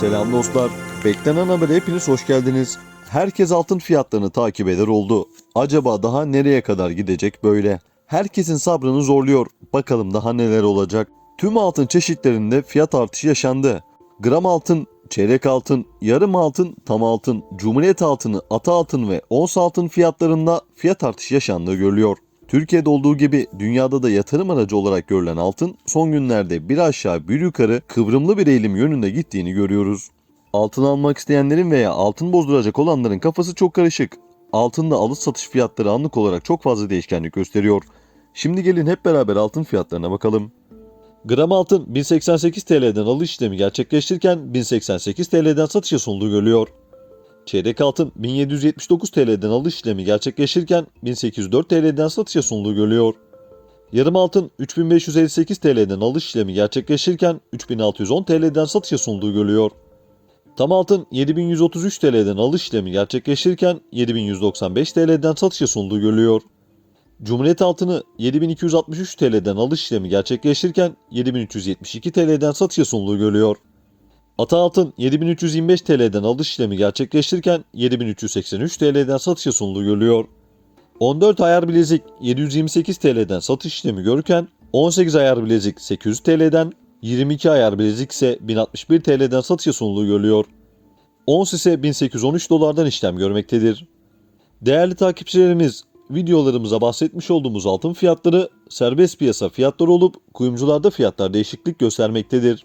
Selam dostlar. Beklenen habere hepiniz hoş geldiniz. Herkes altın fiyatlarını takip eder oldu. Acaba daha nereye kadar gidecek böyle? Herkesin sabrını zorluyor. Bakalım daha neler olacak. Tüm altın çeşitlerinde fiyat artışı yaşandı. Gram altın, çeyrek altın, yarım altın, tam altın, cumhuriyet altını, ata altın ve ons altın fiyatlarında fiyat artışı yaşandığı görülüyor. Türkiye'de olduğu gibi dünyada da yatırım aracı olarak görülen altın son günlerde bir aşağı bir yukarı kıvrımlı bir eğilim yönünde gittiğini görüyoruz. Altın almak isteyenlerin veya altın bozduracak olanların kafası çok karışık. Altında alış satış fiyatları anlık olarak çok fazla değişkenlik gösteriyor. Şimdi gelin hep beraber altın fiyatlarına bakalım. Gram altın 1088 TL'den alış işlemi gerçekleştirirken 1088 TL'den satışa sunduğu görülüyor. Çeyrek altın 1779 TL'den alış işlemi gerçekleşirken 1804 TL'den satışa sunduğu görülüyor. Yarım altın 3558 TL'den alış işlemi gerçekleşirken 3610 TL'den satışa sunduğu görülüyor. Tam altın 7133 TL'den alış işlemi gerçekleşirken 7195 TL'den satışa sunduğu görülüyor. Cumhuriyet altını 7263 TL'den alış işlemi gerçekleşirken 7372 TL'den satışa sunduğu görülüyor. Ata altın 7325 TL'den alış işlemi gerçekleştirirken 7383 TL'den satışa sunduğu görülüyor. 14 ayar bilezik 728 TL'den satış işlemi görürken 18 ayar bilezik 800 TL'den 22 ayar bilezik ise 1061 TL'den satışa sunduğu görülüyor. Ons ise 1813 dolardan işlem görmektedir. Değerli takipçilerimiz, videolarımıza bahsetmiş olduğumuz altın fiyatları serbest piyasa fiyatları olup kuyumcularda fiyatlar değişiklik göstermektedir.